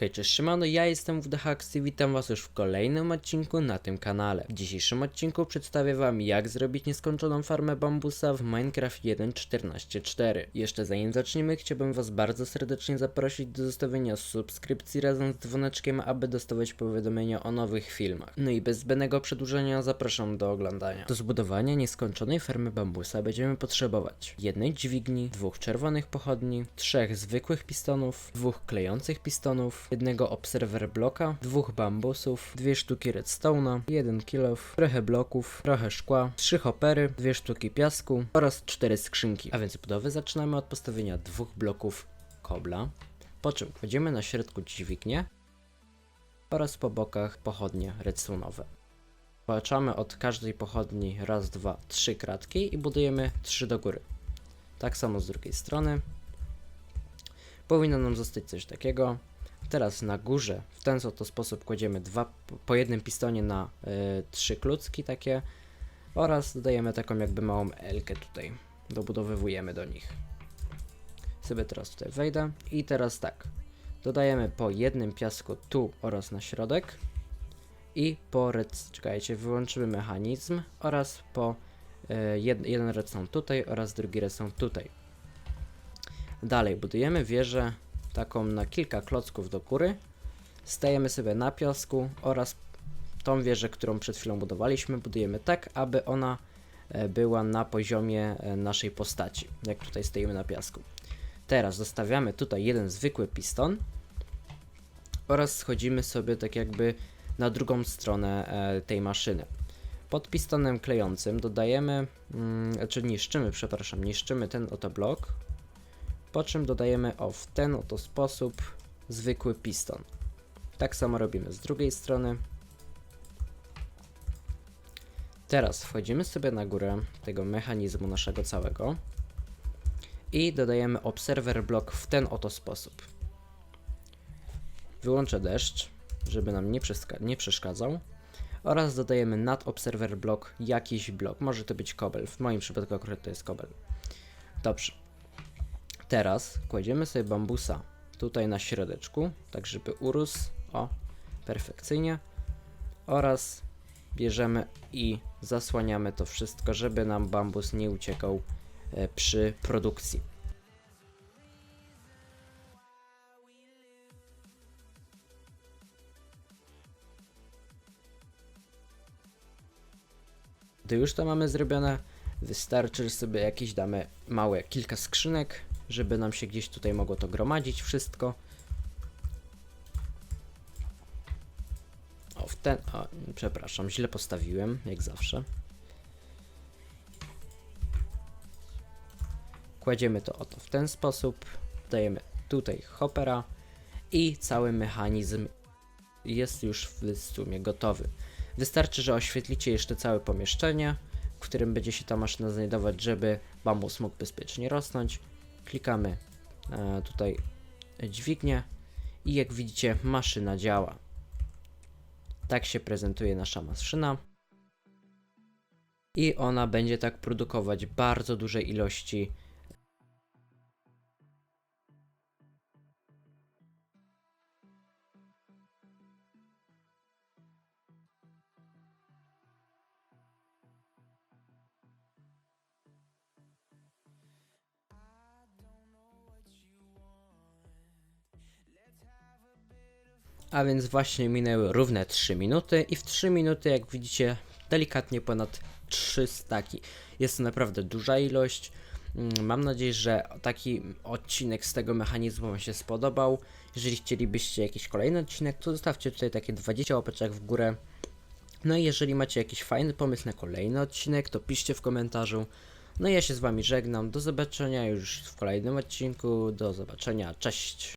Hej, cześć Szymano, ja jestem WDHax i witam was już w kolejnym odcinku na tym kanale. W dzisiejszym odcinku przedstawię wam jak zrobić nieskończoną farmę bambusa w Minecraft 1.14.4. Jeszcze zanim zaczniemy, chciałbym was bardzo serdecznie zaprosić do zostawienia subskrypcji razem z dzwoneczkiem, aby dostawać powiadomienia o nowych filmach. No i bez zbędnego przedłużenia zapraszam do oglądania. Do zbudowania nieskończonej farmy bambusa będziemy potrzebować jednej dźwigni, dwóch czerwonych pochodni, trzech zwykłych pistonów, dwóch klejących pistonów, jednego observer bloka, dwóch bambusów, dwie sztuki redstone'a, jeden kilof, trochę bloków, trochę szkła, trzy hopery, dwie sztuki piasku oraz cztery skrzynki. A więc budowę zaczynamy od postawienia dwóch bloków kobla, po czym kładziemy na środku dźwignię oraz po bokach pochodnie redstone'owe. Patrzamy od każdej pochodni raz, dwa, trzy kratki i budujemy trzy do góry. Tak samo z drugiej strony. Powinno nam zostać coś takiego. Teraz na górze w ten oto sposób kładziemy dwa po jednym pistonie na y, trzy klucki takie oraz dodajemy taką jakby małą elkę tutaj. Dobudowywujemy do nich. Sobie teraz tutaj wejdę i teraz tak. Dodajemy po jednym piasku tu oraz na środek i po red, czekajcie, wyłączymy mechanizm oraz po y, jed, jeden redstone tutaj oraz drugi redstone tutaj. Dalej budujemy wieżę taką na kilka klocków do góry. Stajemy sobie na piasku oraz tą wieżę, którą przed chwilą budowaliśmy, budujemy tak, aby ona e, była na poziomie e, naszej postaci, jak tutaj stoimy na piasku. Teraz zostawiamy tutaj jeden zwykły piston oraz schodzimy sobie tak jakby na drugą stronę e, tej maszyny. Pod pistonem klejącym dodajemy, mm, znaczy niszczymy, przepraszam, niszczymy ten oto blok, po czym dodajemy o w ten oto sposób zwykły piston. Tak samo robimy z drugiej strony. Teraz wchodzimy sobie na górę tego mechanizmu naszego całego i dodajemy observer block w ten oto sposób. Wyłączę deszcz, żeby nam nie, nie przeszkadzał oraz dodajemy nad observer block jakiś blok. Może to być kobel, w moim przypadku akurat to jest kobel. Dobrze. Teraz kładziemy sobie bambusa tutaj na środeczku, tak żeby urósł, o, perfekcyjnie. Oraz bierzemy i zasłaniamy to wszystko, żeby nam bambus nie uciekał e, przy produkcji. Gdy już to mamy zrobione, wystarczy, sobie jakieś damy małe kilka skrzynek, żeby nam się gdzieś tutaj mogło to gromadzić wszystko. O, w ten... O, przepraszam, źle postawiłem, jak zawsze. Kładziemy to oto w ten sposób, dajemy tutaj hopera i cały mechanizm jest już w sumie gotowy. Wystarczy, że oświetlicie jeszcze całe pomieszczenie, w którym będzie się ta maszyna znajdować, żeby bambus mógł bezpiecznie rosnąć. Klikamy e, tutaj dźwignię i jak widzicie maszyna działa. Tak się prezentuje nasza maszyna. I ona będzie tak produkować bardzo duże ilości A więc właśnie minęły równe 3 minuty i w 3 minuty, jak widzicie, delikatnie ponad 3 staki. Jest to naprawdę duża ilość. Mm, Mam nadzieję, że taki odcinek z tego mechanizmu Wam się spodobał. Jeżeli chcielibyście jakiś kolejny odcinek, to zostawcie tutaj takie 20 łapeczek w górę. No i jeżeli macie jakiś fajny pomysł na kolejny odcinek, to piszcie w komentarzu. No i ja się z Wami żegnam. Do zobaczenia już w kolejnym odcinku. Do zobaczenia. Cześć.